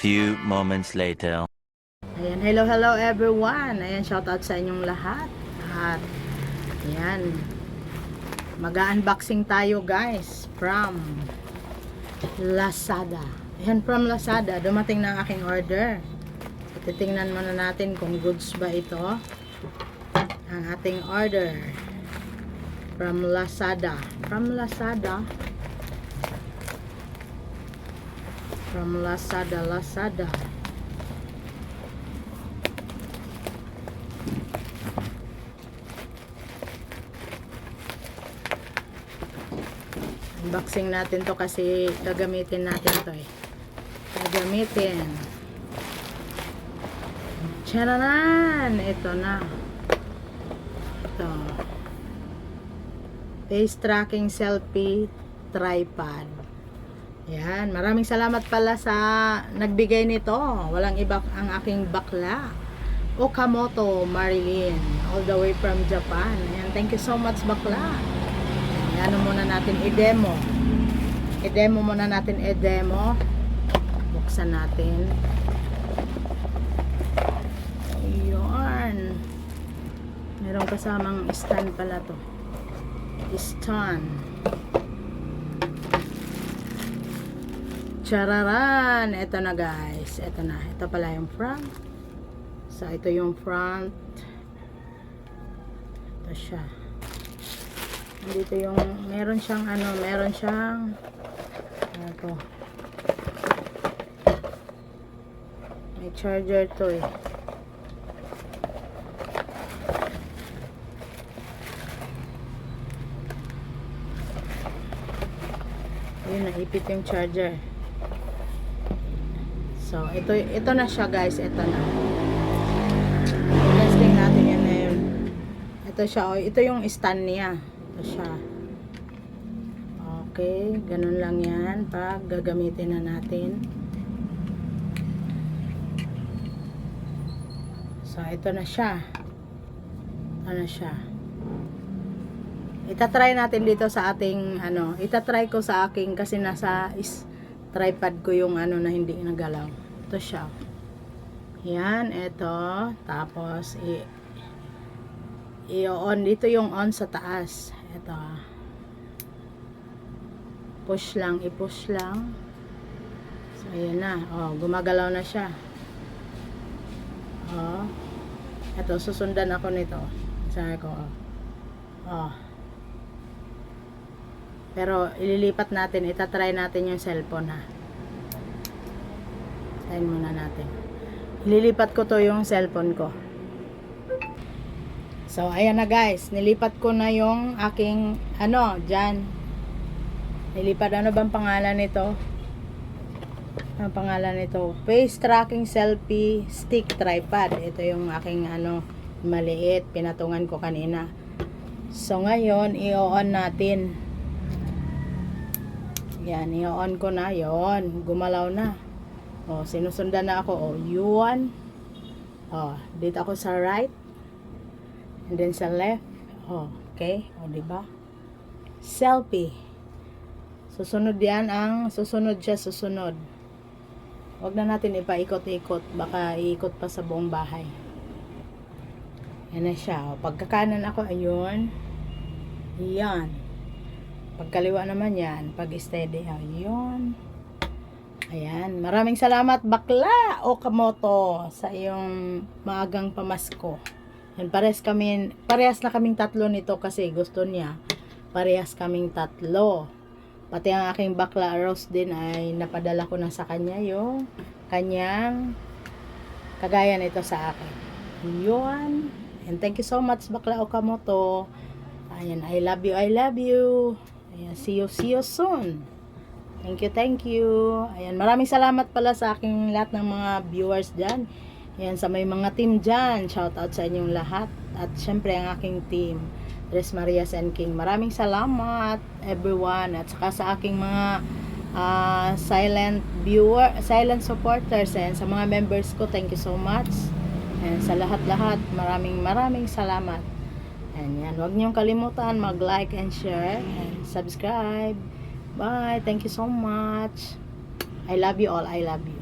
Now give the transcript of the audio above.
Few moments later. Ayan, hello, hello everyone. Ayan, shout out sa inyong lahat. At, ayan, mag-unboxing tayo guys from Lazada. Ayan, from Lazada, dumating na ang aking order. Titingnan muna natin kung goods ba ito. Ang ating order from Lazada. From Lazada. From Lazada, Lazada. Unboxing natin to kasi gagamitin natin to eh. Gagamitin. Chararan! Ito na. Ito. Face tracking selfie tripod. Yan. Maraming salamat pala sa nagbigay nito. Walang iba ang aking bakla. Okamoto Marilyn. All the way from Japan. Yan. Thank you so much bakla. Ano muna natin i-demo. I-demo muna natin i-demo. Buksan natin. Ayun. Meron kasamang stand pala to. Stand. Chararan! Ito na guys. Ito na. Ito pala yung front. So, ito yung front. Ito siya. Dito yung, meron siyang ano, meron siyang, ito. May charger to eh. Yun, naipit yung charger. So, ito, ito na siya guys, ito na. Testing natin yan ngayon. Ito siya, oh, ito yung stand niya. Ito siya. Okay, ganun lang yan pag gagamitin na natin. So, ito na siya. Ito na siya. Itatry natin dito sa ating, ano, itatry ko sa aking kasi nasa is, tripod ko yung ano na hindi nagalaw. Ito siya. Yan, ito. Tapos, i- i-on. Dito yung on sa taas. Ito. Push lang. I-push lang. So, ayan na. Oh, gumagalaw na siya. Oh. Ito, susundan ako nito. Sabi ko, oh. Oh. Pero, ililipat natin. Itatry natin yung cellphone, ha. Tayin muna natin. Ililipat ko to yung cellphone ko. So, ayan na guys. Nilipat ko na yung aking, ano, dyan. Nilipat, ano bang pangalan nito? Ang pangalan nito? Face tracking selfie stick tripod. Ito yung aking, ano, maliit. Pinatungan ko kanina. So, ngayon, i-on natin. Yan, i-on ko na. yon Gumalaw na. O, sinusundan na ako. O, U1. O, dito ako sa right. And then sa left. Oh, okay. O, ba? Selfie. Susunod yan ang susunod siya susunod. Huwag na natin ipaikot-ikot. Baka iikot pa sa buong bahay. Yan na siya. O, pagkakanan ako, ayun. Yan. Pagkaliwa naman yan. Pag steady, ayun. Ayan. Maraming salamat, bakla Okamoto, sa iyong maagang pamasko. Yan, parehas kami, parehas na kaming tatlo nito kasi gusto niya. Parehas kaming tatlo. Pati ang aking bakla Rose din ay napadala ko na sa kanya yung kanyang kagaya nito sa akin. Yun. And thank you so much, bakla Okamoto. Ayan, I love you, I love you. Ayan, see you, see you soon. Thank you, thank you. Ayan, maraming salamat pala sa aking lahat ng mga viewers dyan. Ayan, sa may mga team dyan. Shout out sa inyong lahat. At syempre ang aking team. Tres Marias and King. Maraming salamat everyone. At saka sa aking mga ah, silent viewer, silent supporters and sa mga members ko, thank you so much. And sa lahat-lahat, maraming maraming salamat. And yan, huwag niyong kalimutan mag-like and share and subscribe. Bye. Thank you so much. I love you all. I love you.